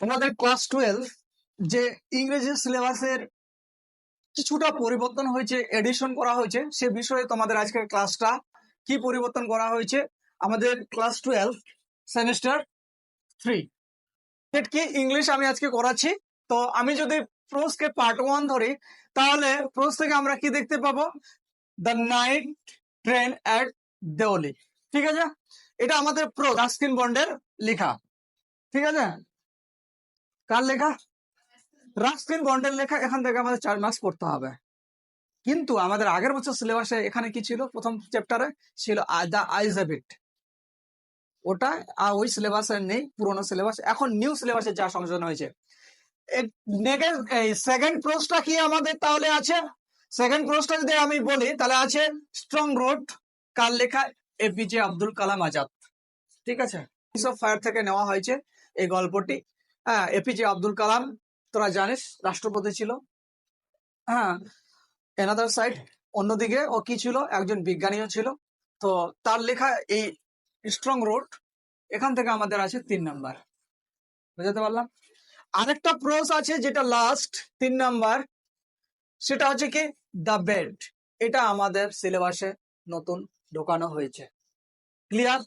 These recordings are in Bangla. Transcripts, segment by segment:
তোমাদের ক্লাস টুয়েলভ যে ইংরেজি সিলেবাসের কিছুটা পরিবর্তন হয়েছে এডিশন করা হয়েছে, সে বিষয়ে তোমাদের আজকের ক্লাসটা কি পরিবর্তন করা হয়েছে? আমাদের ক্লাস টুয়েলভ সেমিস্টার থ্রি কি? ইংলিশ আমি আজকে করাচ্ছি। তো আমি যদি প্রোসকে পার্ট ওয়ান ধরি, তাহলে প্রোস থেকে আমরা কি দেখতে পাবো? The night train at Deoli ঠিক আছে? এটা আমাদের প্রো রাস্কিন বন্ডের লেখা। ঠিক আছে? কার লেখা? রাস্কিন বন্ডের লেখা, এখান থেকে আমাদের চার মার্কস পড়তে হবে। কিন্তু আমাদের আগের বছর সিলেবাসে এখানে কি ছিল? প্রথম চ্যাপ্টারে ছিল দ্য আইজাবিট ওটা আর ওই সিলেবাসে নেই, পুরোনো সিলেবাস এখন নিউ সিলেবাসে যা সংশোধন হয়েছে। সেকেন্ড প্রোসটা কি আমাদের তাহলে আছে? সেকেন্ড প্রোসটা যদি আমি বলি, তাহলে আছে স্ট্রং রোড কার লেখা? এপিজে আব্দুল কালাম আজাদ ঠিক আছে? ফায়ার থেকে নেওয়া হয়েছে এই গল্পটি। হ্যাঁ এপিজে আব্দুল কালাম, তোরা জানিস, রাষ্ট্রপতি ছিল। হ্যাঁ এনাদার সাইড অন্যদিকে ও কি ছিল? একজন বিজ্ঞানীও ছিল। তো তার লেখা এই স্ট্রং রোড এখান থেকে আমাদের আছে তিন নাম্বার বুঝতে পারলাম? আরেকটা প্রোস আছে যেটা লাস্ট তিন নাম্বার সেটা হচ্ছে কি? দ্য বেড এটা আমাদের সিলেবাসে নতুন ঢোকানো হয়েছে। ক্লিয়ার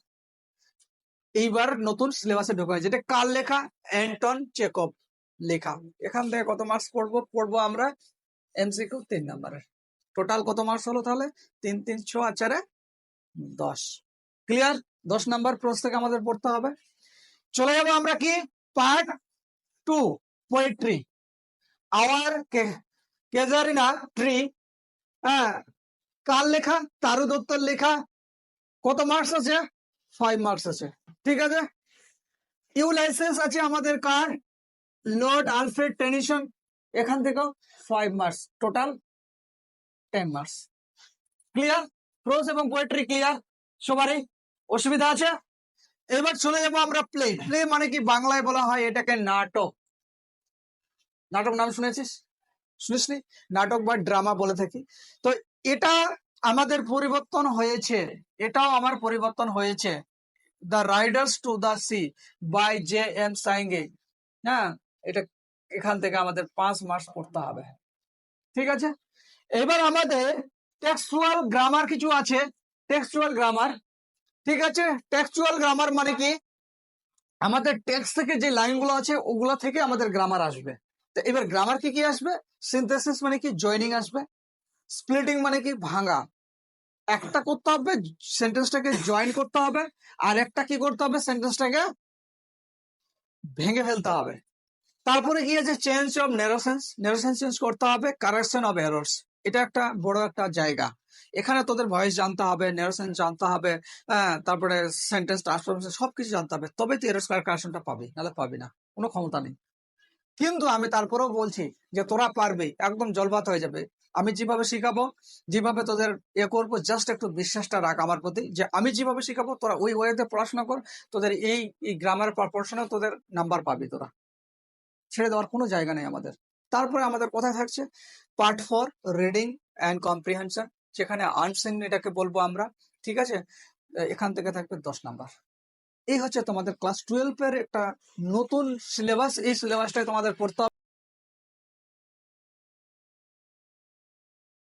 এইবার নতুন সিলেবাসে ঢোকা হয়েছে। এটা কার লেখা? অ্যান্টন চেকপ লেখা। এখান থেকে কত মার্কস পড়ব? পড়ব আমরা এমসিকিউ তিন নাম্বারের টোটাল কত মার্কস হলো তাহলে? তিন তিন, ছ, আর চারে দশ। ক্লিয়ার দশ নাম্বার প্রশ্ন থেকে আমাদের পড়তে হবে। চলে যাব আমরা কি? Part two poetry our casuarina tree হ্যাঁ কার লেখা? তারু দত্তর লেখা। কত মার্কস আছে? ফাইভ মার্কস আছে। ঠিক আছে? ইউ লাইসেন্স আছে আমাদের কার? লর্ড আলফ্রেড টেনিসন এখান থেকেও five marks total ten marks clear prose এবং পোয়েট্রি ক্লিয়ার সবারই? অসুবিধা আছে? এবার চলে যাব আমরা প্লে প্লে মানে কি? বাংলায় বলা হয় এটাকে নাটক। নাটক নাম শুনেছিস? শুনিসনি? নাটক বা ড্রামা বলে থাকি। তো এটা আমাদের পরিবর্তন হয়েছে। এটাও আমার পরিবর্তন হয়েছে। The riders to the sea by J M Synge হ্যাঁ? এটা এখান থেকে আমাদের পাঁচ মাস পড়তে হবে। ঠিক আছে? এবার আমাদের টেক্সচুয়াল গ্রামার কিছু আছে। টেক্সচুয়াল গ্রামার ঠিক আছে? টেক্সচুয়াল গ্রামার মানে কি? আমাদের টেক্সট থেকে যে লাইনগুলো আছে, ওগুলো থেকে আমাদের গ্রামার আসবে। তো এবার গ্রামার কি কি আসবে? সিনথেসিস মানে কি? জয়নিং আসবে। স্প্লিটিং মানে কি? ভাঙা। একটা করতে হবে সেন্টেন্সটাকে জয়েন করতে হবে, আর একটা কি করতে হবে সেন্টেন্সটাকে ভেঙে ফেলতে হবে। তারপরে আছে change of narration narration change করতে হবে কারেকশন অফ এরর্স এটা একটা বড় একটা জায়গা। এখানে তোদের ভয়েস জানতে হবে নেরোসেন্স জানতে হবে হ্যাঁ তারপরে সেন্টেন্স ট্রান্সফরমেশন সবকিছু জানতে হবে। তবে তুই এরর্স কারেকশনটা পাবি, নাহলে পাবি না, কোনো ক্ষমতা নেই। কিন্তু আমি তারপরেও বলছি যে তোরা পারবি, একদম জলবাত হয়ে যাবে। আমি যেভাবে শিখাবো, যেভাবে তোদের এ করব জাস্ট একটু বিশ্বাসটা রাখ আমার প্রতি যে আমি যেভাবে শিখাবো, তোরা ওই ওয়েতে পড়াশোনা কর, তোদের এই এই গ্রামার পড়াশোনা তোদের নাম্বার পাবি তোরা। ছেড়ে দেওয়ার কোনো জায়গা নেই আমাদের। তারপরে আমাদের কোথায় থাকছে? Part four reading and comprehension যেখানে আনসিন এটাকে বলব আমরা, ঠিক আছে? এখান থেকে থাকবে দশ নাম্বার এই হচ্ছে তোমাদের ক্লাস টুয়েলভ এর একটা নতুন সিলেবাস এই সিলেবাসটাই তোমাদের পড়তে হবে।